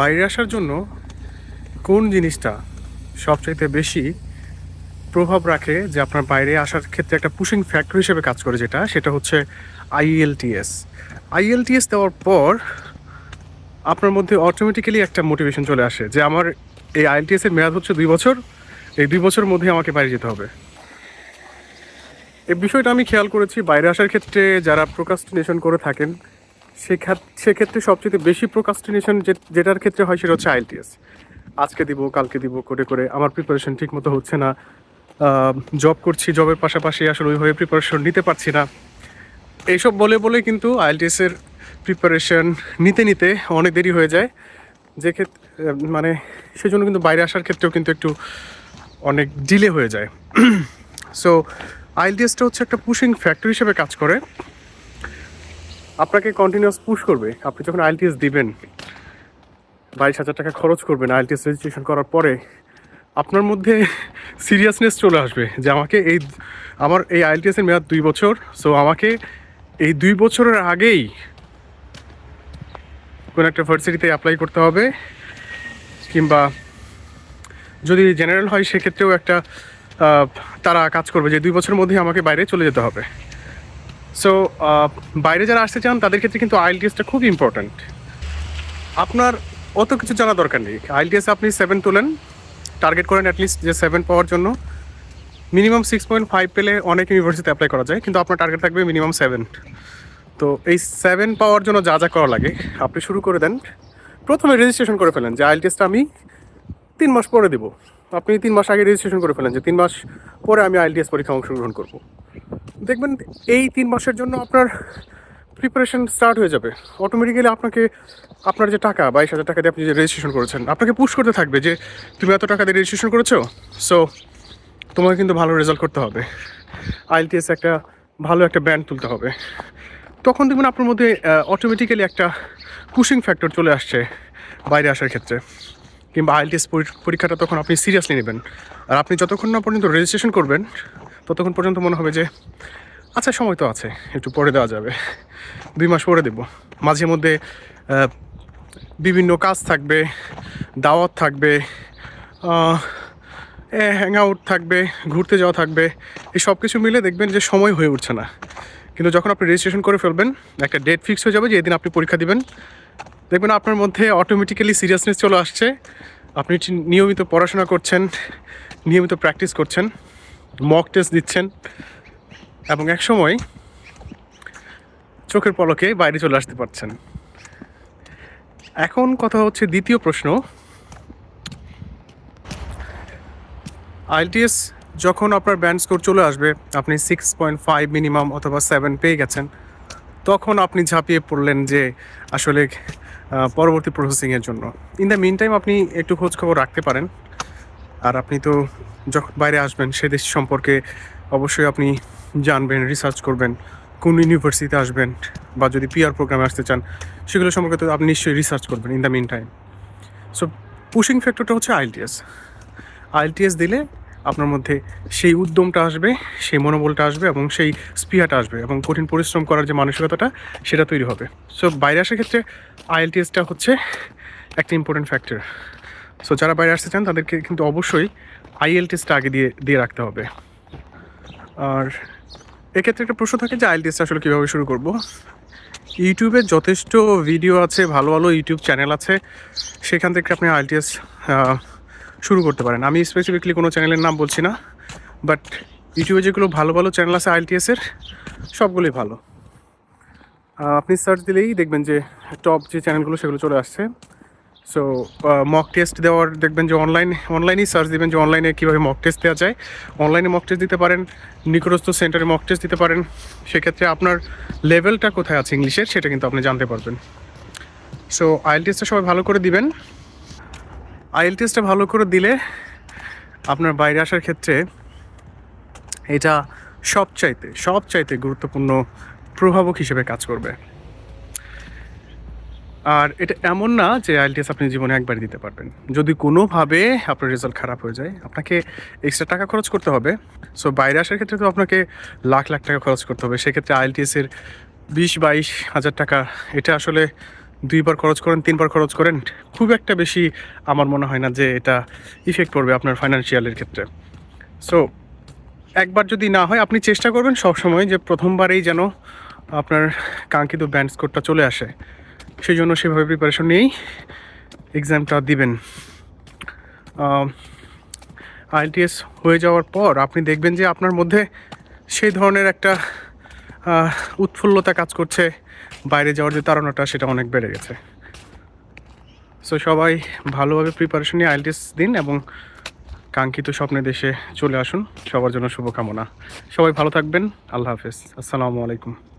বাইরে আসার জন্য কোন জিনিসটা সবচাইতে বেশি প্রভাব রাখে যে আপনার বাইরে আসার ক্ষেত্রে একটা পুশিং ফ্যাক্টর হিসেবে কাজ করে যেটা, সেটা হচ্ছে আইএলটিএস আইএলটিএস দেওয়ার পর আপনার মধ্যে অটোমেটিক্যালি একটা মোটিভেশন চলে আসে যে আমার এই আইএলটিএস এর মেয়াদ হচ্ছে দুই বছর, এই দুই বছরের মধ্যে আমাকে বাইরে যেতে হবে। এই বিষয়টা আমি খেয়াল করেছি, বাইরে আসার ক্ষেত্রে যারা প্রোকাস্টিনেশন করে থাকেন সেক্ষেত্রে সবচেয়ে বেশি প্রোকাস্টিনেশন যেটার ক্ষেত্রে হয় সেটা হচ্ছে আইএলটিএস আজকে দিব, কালকে দিব, করে করে, আমার প্রিপারেশন ঠিক মতো হচ্ছে না। জব করছি জবের পাশাপাশি আসলে ওইভাবে প্রিপারেশন নিতে পারছি না। এইসব বলে বলে কিন্তু আইএলটিএস এর প্রিপারেশন নিতে নিতে অনেক দেরি হয়ে যায়। যে ক্ষেত্রে মানে সেজন্য কিন্তু বাইরে আসার ক্ষেত্রেও কিন্তু একটু অনেক ডিলে হয়ে যায়। সো আইএলটিএসটা হচ্ছে একটা পুশিং ফ্যাক্টর হিসেবে কাজ করে। আপনাকে কন্টিনিউয়াস পুশ করবে। আপনি যখন আইএলটিএস দিবেন, বাইশ হাজার টাকা খরচ করবেন আইএলটিএস রেজিস্ট্রেশন করার পরে, আপনার মধ্যে সিরিয়াসনেস চলে আসবে যে আমাকে এই, আমার এই আইএলটিএস এর মেয়াদ দুই বছর। সো আমাকে এই দুই বছরের আগেই কোনো একটা ভার্সিটিতে অ্যাপ্লাই করতে হবে। কিংবা যদি জেনারেল হয়, সেক্ষেত্রেও একটা তারা কাজ করবে যে দুই বছরের মধ্যে আমাকে বাইরে চলে যেতে হবে। সো বাইরে যারা আসতে চান, তাদের ক্ষেত্রে কিন্তু আইএলটিএসটা খুব ইম্পর্ট্যান্ট আপনার অত কিছু জানা দরকার নেই। আইএলটিএস আপনি সেভেন তোলেন টার্গেট করেন অ্যাটলিস্ট যে সেভেন পাওয়ার জন্য। মিনিমাম সিক্স পয়েন্ট ফাইভ পেলে অনেক ইউনিভার্সিটিতে অ্যাপ্লাই করা যায়, কিন্তু আপনার টার্গেট থাকবে মিনিমাম সেভেন তো এই সেভেন পাওয়ার জন্য যা যা করা লাগে, আপনি শুরু করে দেন। প্রথমে রেজিস্ট্রেশন করে ফেলেন যে আইএলটিএসটা আমি তিন মাস পরে দেবো। আপনি তিন মাস আগে রেজিস্ট্রেশন করে ফেলেন যে তিন মাস পরে আমি আইএলটিএস পরীক্ষা অংশগ্রহণ করব। দেখবেন এই তিন মাসের জন্য আপনার প্রিপারেশন স্টার্ট হয়ে যাবে। অটোমেটিক্যালি আপনাকে, আপনার যে টাকা, বাইশ হাজার টাকা দিয়ে আপনি যে রেজিস্ট্রেশন করেছেন, আপনাকে পুশ করতে থাকবে যে, তুমি এত টাকা দিয়ে রেজিস্ট্রেশন করেছ? সো তোমাকে কিন্তু ভালো রেজাল্ট করতে হবে। আইএলটিএস একটা ভালো একটা ব্যান্ড তুলতে হবে। তখন দেখবেন আপনার মধ্যে অটোমেটিক্যালি একটা পুশিং ফ্যাক্টর চলে আসছে বাইরে আসার ক্ষেত্রে। কিংবা আইএলটিএস পরীক্ষাটা তখন আপনি সিরিয়াসলি নেবেন। আর আপনি যতক্ষণ না পর্যন্ত রেজিস্ট্রেশন করবেন ততক্ষণ পর্যন্ত মনে হবে যে আচ্ছা সময় তো আছে, একটু পরে দেওয়া যাবে। দুই মাস পরে দেব। মাঝে মধ্যে বিভিন্ন কাজ থাকবে, দাওয়াত থাকবে হ্যাং আউট থাকবে, ঘুরতে যাওয়া থাকবে, এই সব কিছু মিলে দেখবেন যে সময় হয়ে উঠছে না। কিন্তু যখন আপনি রেজিস্ট্রেশন করে ফেলবেন, একটা ডেট ফিক্স হয়ে যাবে যে এদিন আপনি পরীক্ষা দিবেন। দেখবেন আপনার মধ্যে অটোমেটিক্যালি সিরিয়াসনেস চলে আসছে। আপনি নিয়মিত পড়াশোনা করছেন, নিয়মিত প্র্যাকটিস করছেন। মক টেস্ট দিচ্ছেন এবং এক সময় চোখের পলকে বাইরে চলে আসতে পারছেন। এখন কথা হচ্ছে দ্বিতীয় প্রশ্ন। আইএলটিএস যখন আপনার ব্যান্ড স্কোর চলে আসবে, আপনি সিক্স পয়েন্ট ফাইভ মিনিমাম অথবা সেভেন পেয়ে গেছেন, তখন আপনি ঝাঁপিয়ে পড়লেন যে আসলে পরবর্তী প্রসেসিংয়ের জন্য। ইন দ্য মিন টাইম আপনি একটু খোঁজ খবর রাখতে পারেন। আর আপনি তো যখন বাইরে আসবেন, সে দেশ সম্পর্কে অবশ্যই আপনি জানবেন রিসার্চ করবেন, কোন ইউনিভার্সিটিতে আসবেন বা যদি পিআর প্রোগ্রামে আসতে চান, সেগুলো সম্পর্কে তো আপনি নিশ্চয়ই রিসার্চ করবেন in the mean time so pushing ফ্যাক্টরটা হচ্ছে আইএলটিএস আইএলটিএস দিলে আপনার মধ্যে সেই উদ্যমটা আসবে, সেই মনোবলটা আসবে এবং সেই স্পিয়াটা আসবে এবং কঠিন পরিশ্রম করার যে মানসিকতাটা, সেটা তৈরি হবে। সো বাইরে আসার ক্ষেত্রে আইএলটিএসটা হচ্ছে একটা ইম্পর্টেন্ট ফ্যাক্টর সো যারা বাইরে আসতে চান, তাদেরকে কিন্তু অবশ্যই আইএল টেস্টটা আগে দিয়ে দিয়ে রাখতে হবে। আর এক্ষেত্রে একটা প্রশ্ন থাকে যে আইএলটিএসটা আসলে কীভাবে শুরু করব? ইউটিউবে যথেষ্ট ভিডিও আছে, ভালো ভালো ইউটিউব চ্যানেল আছে। সেখান থেকে আপনি আইএলটিএস শুরু করতে পারেন। আমি স্পেসিফিকলি কোনো চ্যানেলের নাম বলছি না বাট ইউটিউবে যেগুলো ভালো ভালো চ্যানেল আছে আইএলটিএসের সবগুলোই ভালো। আপনি সার্চ দিলেই দেখবেন যে টপ যে চ্যানেলগুলো সেগুলো চলে আসছে। সো মক টেস্ট দেওয়ার দেখবেন যে অনলাইন অনলাইনেই সার্চ দিবেন যে অনলাইনে কীভাবে মক টেস্ট দেওয়া যায়। অনলাইনে মক টেস্ট দিতে পারেন, নিকটস্থ সেন্টারে মক টেস্ট দিতে পারেন। সেক্ষেত্রে আপনার লেভেলটা কোথায় আছে ইংলিশের সেটা কিন্তু আপনি জানতে পারবেন। সো আইএল টেস্টটা সবাই ভালো করে দিবেন। আইএল টেস্টটা ভালো করে দিলে আপনার বাইরে আসার ক্ষেত্রে এটা সবচাইতে সবচাইতে গুরুত্বপূর্ণ প্রভাবক হিসেবে কাজ করবে। আর এটা এমন না যে আইএলটিএস আপনি জীবনে একবার দিতে পারবেন। যদি কোনোভাবে আপনার রেজাল্ট খারাপ হয়ে যায়, আপনাকে এক্সট্রা টাকা খরচ করতে হবে। সো বাইরে আসার ক্ষেত্রে তো আপনাকে লাখ লাখ টাকা খরচ করতে হবে। সেক্ষেত্রে আইএলটিএস এর বিশ, বাইশ হাজার টাকা, এটা আসলে দুইবার খরচ করেন, তিনবার খরচ করেন, খুব একটা বেশি আমার মনে হয় না যে এটা ইফেক্ট পড়বে আপনার ফাইন্যান্সিয়ালের ক্ষেত্রে। সো একবার যদি না হয়, আপনি চেষ্টা করবেন সবসময় যে প্রথমবারেই যেন আপনার কাঙ্ক্ষিত ব্যান্ড স্কোরটা চলে আসে। সেই জন্য সেভাবে প্রিপারেশন নিয়েই এক্সামটা দিবেন। আইএলটিএস হয়ে যাওয়ার পর আপনি দেখবেন যে আপনার মধ্যে সেই ধরনের একটা উৎফুল্লতা কাজ করছে। বাইরে যাওয়ার যে তাড়নাটা সেটা অনেক বেড়ে গেছে। সো সবাই ভালোভাবে প্রিপারেশন নিয়ে আইএলটিএস দিন এবং কাঙ্ক্ষিত স্বপ্নের দেশে চলে আসুন। সবার জন্য শুভকামনা। সবাই ভালো থাকবেন। আল্লাহ হাফেজ। আসসালামু আলাইকুম।